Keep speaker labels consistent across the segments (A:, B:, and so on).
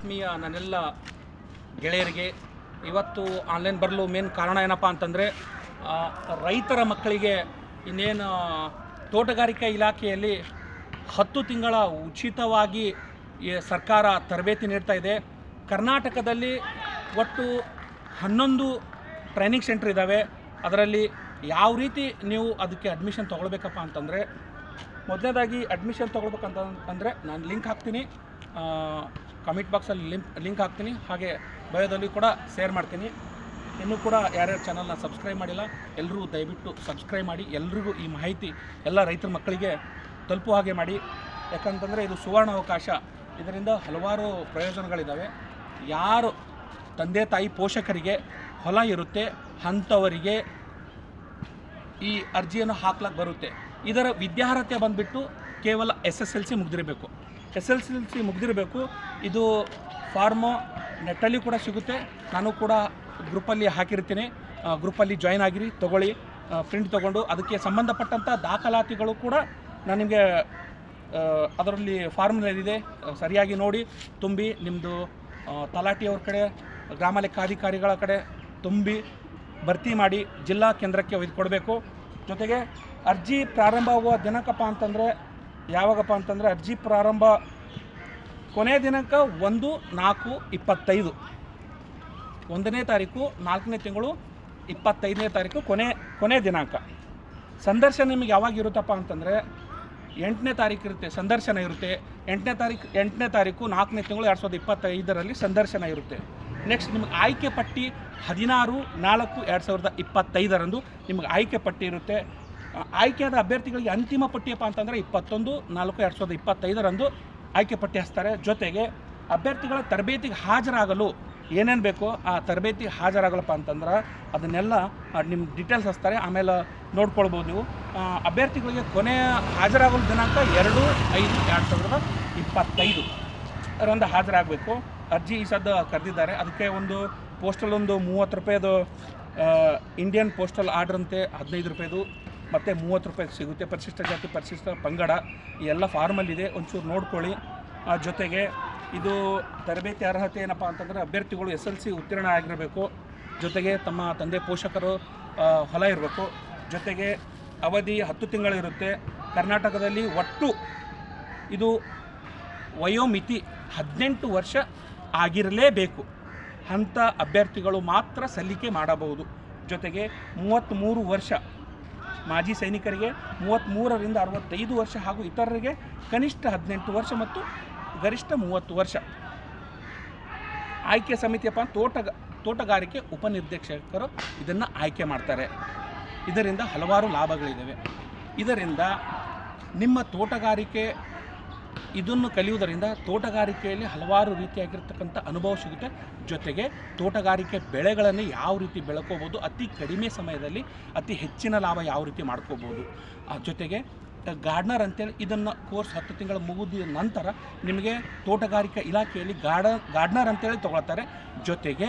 A: ಆತ್ಮೀಯ ನನ್ನೆಲ್ಲ ಗೆಳೆಯರಿಗೆ, ಇವತ್ತು ಆನ್ಲೈನ್ ಬರಲು ಮೇನ್ ಕಾರಣ ಏನಪ್ಪ ಅಂತಂದರೆ ರೈತರ ಮಕ್ಕಳಿಗೆ ಇನ್ನೇನು ತೋಟಗಾರಿಕೆ ಇಲಾಖೆಯಲ್ಲಿ ಹತ್ತು ತಿಂಗಳ ಉಚಿತವಾಗಿ ಸರ್ಕಾರ ತರಬೇತಿ ನೀಡ್ತಾ ಇದೆ. ಕರ್ನಾಟಕದಲ್ಲಿ ಒಟ್ಟು ಹನ್ನೊಂದು ಟ್ರೈನಿಂಗ್ ಸೆಂಟ್ರ್ ಇದ್ದಾವೆ ಅದರಲ್ಲಿ ಯಾವ ರೀತಿ ನೀವು ಅದಕ್ಕೆ ಅಡ್ಮಿಷನ್ ತೊಗೊಳ್ಬೇಕಪ್ಪ ಅಂತಂದರೆ, ಮೊದಲನೇದಾಗಿ ಅಡ್ಮಿಷನ್ ತೊಗೊಳ್ಬೇಕಂತ ಅಂದರೆ ನಾನು ಲಿಂಕ್ ಹಾಕ್ತೀನಿ. ಕಮೆಂಟ್ ಬಾಕ್ಸಲ್ಲಿ ಲಿಂಕ್ ಲಿಂಕ್ ಹಾಕ್ತೀನಿ. ಹಾಗೆ ಬಯೋದಲ್ಲಿ ಕೂಡ ಶೇರ್ ಮಾಡ್ತೀನಿ. ಇನ್ನೂ ಕೂಡ ಯಾರ್ಯಾರು ಚಾನಲ್ನ ಸಬ್ಸ್ಕ್ರೈಬ್ ಮಾಡಿಲ್ಲ ಎಲ್ಲರೂ ದಯವಿಟ್ಟು ಸಬ್ಸ್ಕ್ರೈಬ್ ಮಾಡಿ. ಎಲ್ರಿಗೂ ಈ ಮಾಹಿತಿ ಎಲ್ಲ ರೈತರ ಮಕ್ಕಳಿಗೆ ತಲುಪುವ ಹಾಗೆ ಮಾಡಿ. ಯಾಕಂತಂದರೆ ಇದು ಸುವರ್ಣ ಅವಕಾಶ. ಇದರಿಂದ ಹಲವಾರು ಪ್ರಯೋಜನಗಳಿದ್ದಾವೆ ಯಾರು ತಂದೆ ತಾಯಿ ಪೋಷಕರಿಗೆ ಹೊಲ ಇರುತ್ತೆ, ಅಂಥವರಿಗೆ ಈ ಅರ್ಜಿಯನ್ನು ಹಾಕ್ಲಕ್ಕೆ ಬರುತ್ತೆ. ಇದರ ವಿದ್ಯಾರ್ಹತೆ ಬಂದುಬಿಟ್ಟು ಕೇವಲ ಎಸ್ ಎಸ್ ಎಲ್ ಸಿ ಮುಗ್ದಿರಬೇಕು. ಎಸ್ ಎಲ್ ಸಿ ಮುಗ್ದಿರಬೇಕು. ಇದು ಫಾರ್ಮು ನೆಟ್ಟಲ್ಲಿ ಕೂಡ ಸಿಗುತ್ತೆ. ನಾನು ಕೂಡ ಗ್ರೂಪಲ್ಲಿ ಹಾಕಿರ್ತೀನಿ. ಗ್ರೂಪಲ್ಲಿ ಜಾಯ್ನ್ ಆಗಿರಿ, ತೊಗೊಳ್ಳಿ. ಪ್ರಿಂಟ್ ತೊಗೊಂಡು ಅದಕ್ಕೆ ಸಂಬಂಧಪಟ್ಟಂಥ ದಾಖಲಾತಿಗಳು ಕೂಡ ನಾನು ನಿಮಗೆ ಅದರಲ್ಲಿ ಫಾರ್ಮ್ನಲ್ಲಿದೆ. ಸರಿಯಾಗಿ ನೋಡಿ, ತುಂಬಿ ನಿಮ್ಮದು ತಲಾಟಿಯವ್ರ ಕಡೆ, ಗ್ರಾಮ ಲೆಕ್ಕಾಧಿಕಾರಿಗಳ ಕಡೆ ತುಂಬಿ ಭರ್ತಿ ಮಾಡಿ ಜಿಲ್ಲಾ ಕೇಂದ್ರಕ್ಕೆ ಒಯ್ದು ಕೊಡಬೇಕು. ಜೊತೆಗೆ ಅರ್ಜಿ ಪ್ರಾರಂಭವಾಗುವ ದಿನಾಂಕಪ್ಪ ಅಂತಂದರೆ ಯಾವಾಗಪ್ಪ ಅಂತಂದರೆ ಅರ್ಜಿ ಪ್ರಾರಂಭ ಕೊನೆಯ ದಿನಾಂಕ ಒಂದು ನಾಲ್ಕು ಇಪ್ಪತ್ತೈದು. ಒಂದನೇ ತಾರೀಕು, ನಾಲ್ಕನೇ ತಿಂಗಳು, ಇಪ್ಪತ್ತೈದನೇ ತಾರೀಕು ಕೊನೆ ಕೊನೆ ದಿನಾಂಕ. ಸಂದರ್ಶನ ನಿಮಗೆ ಯಾವಾಗ ಇರುತ್ತಪ್ಪ ಅಂತಂದರೆ ಎಂಟನೇ ತಾರೀಕು ಇರುತ್ತೆ, ಸಂದರ್ಶನ ಇರುತ್ತೆ. ಎಂಟನೇ ತಾರೀಕು ಎಂಟನೇ ತಾರೀಕು, ನಾಲ್ಕನೇ ತಿಂಗಳು ಎರಡು ಸಾವಿರದ ಇಪ್ಪತ್ತೈದರಲ್ಲಿ ಸಂದರ್ಶನ ಇರುತ್ತೆ. ನೆಕ್ಸ್ಟ್ ನಿಮಗೆ ಆಯ್ಕೆ ಪಟ್ಟಿ ಹದಿನಾರು, ನಾಲ್ಕು, ಎರಡು ಸಾವಿರದ ಇಪ್ಪತ್ತೈದರಂದು ನಿಮಗೆ ಆಯ್ಕೆ ಪಟ್ಟಿ ಇರುತ್ತೆ. ಆಯ್ಕೆಯಾದ ಅಭ್ಯರ್ಥಿಗಳಿಗೆ ಅಂತಿಮ ಪಟ್ಟಿಯಪ್ಪ ಅಂತಂದರೆ ಇಪ್ಪತ್ತೊಂದು, ನಾಲ್ಕು ಎರಡು ಸಾವಿರದ ಇಪ್ಪತ್ತೈದರಂದು ಆಯ್ಕೆ ಪಟ್ಟಿ ಹಚ್ತಾರೆ. ಜೊತೆಗೆ ಅಭ್ಯರ್ಥಿಗಳ ತರಬೇತಿಗೆ ಹಾಜರಾಗಲು ಏನೇನು ಬೇಕೋ ಆ ತರಬೇತಿ ಹಾಜರಾಗಲಪ್ಪ ಅಂತಂದ್ರೆ ಅದನ್ನೆಲ್ಲ ನಿಮ್ಮ ಡೀಟೇಲ್ಸ್ ಹಚ್ತಾರೆ. ಆಮೇಲೆ ನೋಡ್ಕೊಳ್ಬೋದು ನೀವು. ಅಭ್ಯರ್ಥಿಗಳಿಗೆ ಕೊನೆಯ ಹಾಜರಾಗಲು ದಿನಾಂಕ ಎರಡು, ಐದು, ಎರಡು ಸಾವಿರದ ಇಪ್ಪತ್ತೈದು ರಂದು ಹಾಜರಾಗಬೇಕು. ಅರ್ಜಿ ಈ ಸದ್ದು ಕರೆದಿದ್ದಾರೆ. ಅದಕ್ಕೆ ಒಂದು ಪೋಸ್ಟಲ್ ಒಂದು ಮೂವತ್ತು ರೂಪಾಯಿದು ಇಂಡಿಯನ್ ಪೋಸ್ಟಲ್ ಆರ್ಡ್ರಂತೆ ಹದಿನೈದು ರೂಪಾಯಿದು ಮತ್ತು ಮೂವತ್ತು ರೂಪಾಯಿ ಸಿಗುತ್ತೆ ಪರಿಶಿಷ್ಟ ಜಾತಿ ಪರಿಶಿಷ್ಟ ಪಂಗಡ ಎಲ್ಲ ಫಾರ್ಮಲ್ಲಿದೆ ಒಂಚೂರು ನೋಡ್ಕೊಳ್ಳಿ. ಆ, ಜೊತೆಗೆ ಇದು ತರಬೇತಿ ಅರ್ಹತೆ ಏನಪ್ಪ ಅಂತಂದರೆ ಅಭ್ಯರ್ಥಿಗಳು ಎಸ್ ಎಲ್ ಸಿ ಉತ್ತೀರ್ಣ ಆಗಿರಬೇಕು. ಜೊತೆಗೆ ತಮ್ಮ ತಂದೆ ಪೋಷಕರು ಹೊಲ ಇರಬೇಕು. ಜೊತೆಗೆ ಅವಧಿ ಹತ್ತು ತಿಂಗಳಿರುತ್ತೆ. ಕರ್ನಾಟಕದಲ್ಲಿ ಒಟ್ಟು ಇದು ವಯೋಮಿತಿ ಹದಿನೆಂಟು ವರ್ಷ ಆಗಿರಲೇಬೇಕು. ಅಂಥ ಅಭ್ಯರ್ಥಿಗಳು ಮಾತ್ರ ಸಲ್ಲಿಕೆ ಮಾಡಬಹುದು. ಜೊತೆಗೆ ಮೂವತ್ತ್ಮೂರು ವರ್ಷ ಮಾಜಿ ಸೈನಿಕರಿಗೆ ಮೂವತ್ತ್ಮೂರರಿಂದ ಅರವತ್ತೈದು ವರ್ಷ ಹಾಗೂ ಇತರರಿಗೆ ಕನಿಷ್ಠ ಹದಿನೆಂಟು ವರ್ಷ ಮತ್ತು ಗರಿಷ್ಠ ಮೂವತ್ತು ವರ್ಷ. ಆಯ್ಕೆ ಸಮಿತಿಯಪ್ಪ ತೋಟಗ, ತೋಟಗಾರಿಕೆ ಉಪನಿರ್ದೇಶಕರು ಇದನ್ನು ಆಯ್ಕೆ ಮಾಡ್ತಾರೆ. ಇದರಿಂದ ಹಲವಾರು ಲಾಭಗಳಿದ್ದಾವೆ ಇದರಿಂದ ನಿಮ್ಮ ತೋಟಗಾರಿಕೆ ಇದನ್ನು ಕಲಿಯುವುದರಿಂದ ತೋಟಗಾರಿಕೆಯಲ್ಲಿ ಹಲವಾರು ರೀತಿಯಾಗಿರ್ತಕ್ಕಂಥ ಅನುಭವ ಸಿಗುತ್ತೆ. ಜೊತೆಗೆ ತೋಟಗಾರಿಕೆ ಬೆಳೆಗಳನ್ನು ಯಾವ ರೀತಿ ಬೆಳ್ಕೋಬೋದು, ಅತಿ ಕಡಿಮೆ ಸಮಯದಲ್ಲಿ ಅತಿ ಹೆಚ್ಚಿನ ಲಾಭ ಯಾವ ರೀತಿ ಮಾಡ್ಕೋಬೋದು. ಜೊತೆಗೆ ಗಾರ್ಡ್ನರ್ ಅಂತೇಳಿ ಇದನ್ನು ಕೋರ್ಸ್ ಹತ್ತು ತಿಂಗಳ ಮುಗಿದ ನಂತರ ನಿಮಗೆ ತೋಟಗಾರಿಕಾ ಇಲಾಖೆಯಲ್ಲಿ ಗಾರ್ಡ, ಗಾರ್ಡ್ನರ್ ಅಂತೇಳಿ ತೊಗೊಳ್ತಾರೆ. ಜೊತೆಗೆ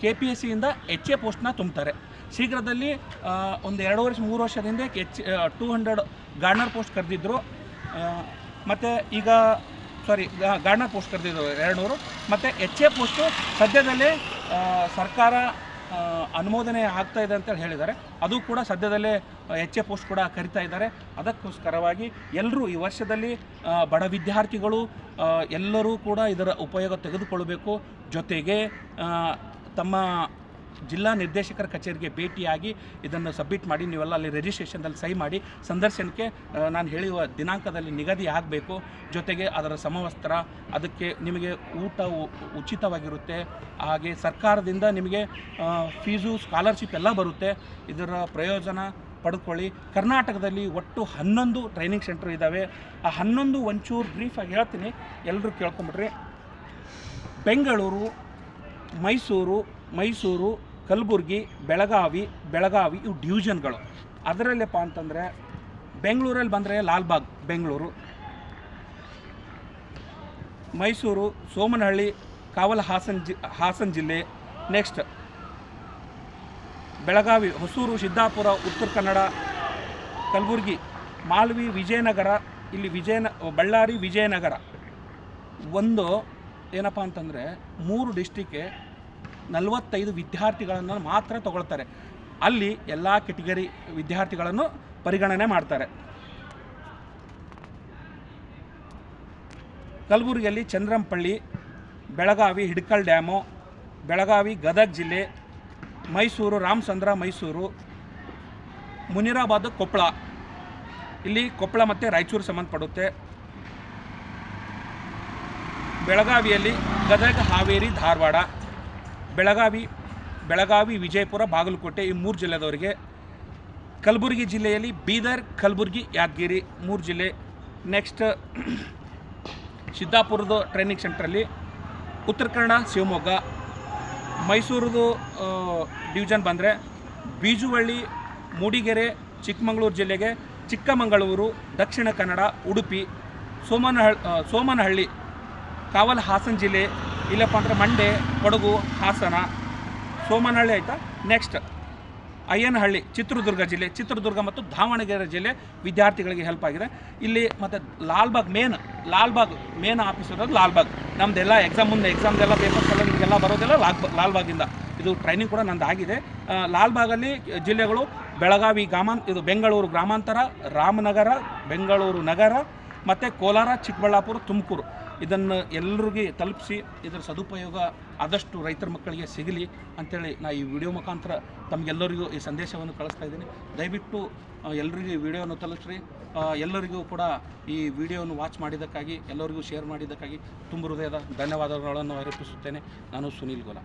A: ಕೆ ಪಿ ಎಸ್ ಸಿಯಿಂದ ಎಚ್ ಎ ಪೋಸ್ಟ್ನ ತುಂಬ್ತಾರೆ. ಶೀಘ್ರದಲ್ಲಿ ಒಂದು ಎರಡು ವರ್ಷ, ಮೂರು ವರ್ಷದಿಂದ H two hundred gardener post ಕರೆದಿದ್ದರು ಮತ್ತು ಈಗ ಸಾರಿ ಗಾರ್ಡ್ನರ್ ಪೋಸ್ಟ್ ಕರೆದಿದ್ರು ಎರಡುನೂರು. ಮತ್ತು ಎಚ್ ಎ ಪೋಸ್ಟು ಸದ್ಯದಲ್ಲೇ ಸರ್ಕಾರ ಅನುಮೋದನೆ ಆಗ್ತಾ ಇದೆ ಅಂತೇಳಿ ಹೇಳಿದ್ದಾರೆ. ಅದು ಕೂಡ ಸದ್ಯದಲ್ಲೇ ಎಚ್ ಎ ಪೋಸ್ಟ್ ಕೂಡ ಕರಿತಾ ಇದ್ದಾರೆ. ಅದಕ್ಕೋಸ್ಕರವಾಗಿ ಎಲ್ಲರೂ ಈ ವರ್ಷದಲ್ಲಿ ಬಡ ವಿದ್ಯಾರ್ಥಿಗಳು ಎಲ್ಲರೂ ಕೂಡ ಇದರ ಉಪಯೋಗ ತೆಗೆದುಕೊಳ್ಳಬೇಕು. ಜೊತೆಗೆ ತಮ್ಮ ಜಿಲ್ಲಾ ನಿರ್ದೇಶಕರ ಕಚೇರಿಗೆ ಭೇಟಿಯಾಗಿ ಇದನ್ನು ಸಬ್ಮಿಟ್ ಮಾಡಿ, ನೀವೆಲ್ಲ ಅಲ್ಲಿ ರಿಜಿಸ್ಟ್ರೇಷನ್ದಲ್ಲಿ ಸಹಿ ಮಾಡಿ, ಸಂದರ್ಶನಕ್ಕೆ ನಾನು ಹೇಳುವ ದಿನಾಂಕದಲ್ಲಿ ನಿಗದಿ ಆಗಬೇಕು. ಜೊತೆಗೆ ಅದರ ಸಮವಸ್ತ್ರ, ಅದಕ್ಕೆ ನಿಮಗೆ ಊಟ ಉಚಿತವಾಗಿರುತ್ತೆ. ಹಾಗೆ ಸರ್ಕಾರದಿಂದ ನಿಮಗೆ ಫೀಸು, ಸ್ಕಾಲರ್ಶಿಪ್ ಎಲ್ಲ ಬರುತ್ತೆ. ಇದರ ಪ್ರಯೋಜನ ಪಡ್ಕೊಳ್ಳಿ. ಕರ್ನಾಟಕದಲ್ಲಿ ಒಟ್ಟು ಹನ್ನೊಂದು ಟ್ರೈನಿಂಗ್ ಸೆಂಟ್ರ್ ಇದ್ದಾವೆ. ಆ ಹನ್ನೊಂದು ಒಂಚೂರು ಬ್ರೀಫಾಗಿ ಹೇಳ್ತೀನಿ. ಎಲ್ಲರೂ ಕೇಳ್ಕೊಂಬಿಟ್ರಿ ಬೆಂಗಳೂರು, ಮೈಸೂರು ಮೈಸೂರು ಕಲಬುರಗಿ, ಬೆಳಗಾವಿ ಬೆಳಗಾವಿ ಇವು ಡಿವಿಷನ್ಗಳು ಅದರಲ್ಲೇಪ್ಪ ಅಂತಂದರೆ ಬೆಂಗಳೂರಲ್ಲಿ ಬಂದರೆ ಲಾಲ್ಬಾಗ್, ಬೆಂಗಳೂರು. ಮೈಸೂರು, ಸೋಮನಹಳ್ಳಿ, ಕಾವಲ ಹಾಸನ್ ಜಿ, ಹಾಸನ್ ಜಿಲ್ಲೆ. ನೆಕ್ಸ್ಟ್ ಬೆಳಗಾವಿ, ಹೊಸೂರು, ಸಿದ್ದಾಪುರ, ಉತ್ತರ ಕನ್ನಡ, ಕಲಬುರಗಿ ಮಾಲ್ವಿ ವಿಜಯನಗರ, ಇಲ್ಲಿ ವಿಜಯನ, ಬಳ್ಳಾರಿ, ವಿಜಯನಗರ. ಒಂದು ಏನಪ್ಪ ಅಂತಂದರೆ ಮೂರು ಡಿಸ್ಟಿಕ್ಗೆ ನಲವತ್ತೈದು ವಿದ್ಯಾರ್ಥಿಗಳನ್ನು ಮಾತ್ರ ತಗೊಳ್ತಾರೆ. ಅಲ್ಲಿ ಎಲ್ಲ ಕೆಟಗರಿ ವಿದ್ಯಾರ್ಥಿಗಳನ್ನು ಪರಿಗಣನೆ ಮಾಡ್ತಾರೆ. ಕಲಬುರಗಿಯಲ್ಲಿ ಚಂದ್ರಂಪಳ್ಳಿ, ಬೆಳಗಾವಿ ಹಿಡ್ಕಲ್ ಡ್ಯಾಮು, ಬೆಳಗಾವಿ ಗದಗ ಜಿಲ್ಲೆ, ಮೈಸೂರು ರಾಮಚಂದ್ರ ಮೈಸೂರು, ಮುನಿರಾಬಾದ್ ಕೊಪ್ಪಳ ಇಲ್ಲಿ ಕೊಪ್ಪಳ ಮತ್ತು ರಾಯಚೂರು ಸಂಬಂಧಪಡುತ್ತೆ. ಬೆಳಗಾವಿಯಲ್ಲಿ ಗದಗ ಹಾವೇರಿ ಧಾರವಾಡ. ಬೆಳಗಾವಿ ಬೆಳಗಾವಿ, ವಿಜಯಪುರ, ಬಾಗಲಕೋಟೆ ಈ ಮೂರು ಜಿಲ್ಲೆದವರಿಗೆ ಕಲಬುರಗಿ ಜಿಲ್ಲೆಯಲ್ಲಿ ಬೀದರ್, ಕಲಬುರಗಿ, ಯಾದಗಿರಿ ಮೂರು ಜಿಲ್ಲೆ ನೆಕ್ಸ್ಟ್ ಸಿದ್ದಾಪುರದ ಟ್ರೈನಿಂಗ್ ಸೆಂಟ್ರಲ್ಲಿ ಉತ್ತರ ಕನ್ನಡ, ಶಿವಮೊಗ್ಗ ಮೈಸೂರದು ಡಿವಿಷನ್ ಬಂದರೆ ಬೀಜುವಳ್ಳಿ, ಮೂಡಿಗೆರೆ, ಚಿಕ್ಕಮಗಳೂರು ಜಿಲ್ಲೆಗೆ ಚಿಕ್ಕಮಗಳೂರು, ದಕ್ಷಿಣ ಕನ್ನಡ, ಉಡುಪಿ, ಸೋಮನಹಳ್ಳಿ ಸೋಮನಹಳ್ಳಿ ಕಾವಲ್ ಹಾಸನ ಜಿಲ್ಲೆ ಇಲ್ಲಪ್ಪ ಅಂದರೆ ಮಂಡ್ಯ, ಕೊಡಗು, ಹಾಸನ, ಸೋಮನಹಳ್ಳಿ ಆಯಿತಾ? ನೆಕ್ಸ್ಟ್ ಅಯ್ಯನಹಳ್ಳಿ, ಚಿತ್ರದುರ್ಗ ಜಿಲ್ಲೆ, ಚಿತ್ರದುರ್ಗ ಮತ್ತು ದಾವಣಗೆರೆ ಜಿಲ್ಲೆ ವಿದ್ಯಾರ್ಥಿಗಳಿಗೆ ಹೆಲ್ಪ್ ಆಗಿದೆ. ಇಲ್ಲಿ ಮತ್ತು Lalbagh main Lalbagh main office ಇರೋದು ಲಾಲ್ಬಾಗ್. ನಮ್ಮದೆಲ್ಲ ಎಕ್ಸಾಮ್ ಮುಂದೆ ಎಕ್ಸಾಮ್ದೆಲ್ಲ ಪೇಪರ್ಸ್ ಎಲ್ಲ ನಿಮಗೆಲ್ಲ ಬರೋದೆಲ್ಲ ಲಾಲ್ ಲಾಲ್ಬಾಗಿಂದ. ಇದು ಟ್ರೈನಿಂಗ್ ಕೂಡ ನಂದು ಆಗಿದೆ. ಲಾಲ್ಬಾಗಲ್ಲಿ ಜಿಲ್ಲೆಗಳು ಬೆಳಗಾವಿ ಗ್ರಾಮಾಂ, ಇದು ಬೆಂಗಳೂರು ಗ್ರಾಮಾಂತರ, ರಾಮನಗರ, ಬೆಂಗಳೂರು ನಗರ, ಮತ್ತು ಕೋಲಾರ, ಚಿಕ್ಕಬಳ್ಳಾಪುರ, ತುಮಕೂರು. ಇದನ್ನು ಎಲ್ಲರಿಗೆ ತಲುಪಿಸಿ, ಇದರ ಸದುಪಯೋಗ ಆದಷ್ಟು ರೈತರ ಮಕ್ಕಳಿಗೆ ಸಿಗಲಿ ಅಂಥೇಳಿ ನಾ ಈ ವಿಡಿಯೋ ಮುಖಾಂತರ ತಮಗೆಲ್ಲರಿಗೂ ಈ ಸಂದೇಶವನ್ನು ಕಳಿಸ್ತಾ ಇದ್ದೀನಿ. ದಯವಿಟ್ಟು ಎಲ್ಲರಿಗೂ ಈ ವಿಡಿಯೋವನ್ನು ತಲುಪಿಸ್ರಿ. ಎಲ್ಲರಿಗೂ ಕೂಡ ಈ ವಿಡಿಯೋವನ್ನು ವಾಚ್ ಮಾಡಿದ್ದಕ್ಕಾಗಿ, ಎಲ್ಲರಿಗೂ ಶೇರ್ ಮಾಡಿದ್ದಕ್ಕಾಗಿ ತುಂಬ ಹೃದಯದ ಧನ್ಯವಾದಗಳನ್ನು ಅರ್ಪಿಸುತ್ತೇನೆ. ನಾನು ಸುನೀಲ್ ಗೋಲ.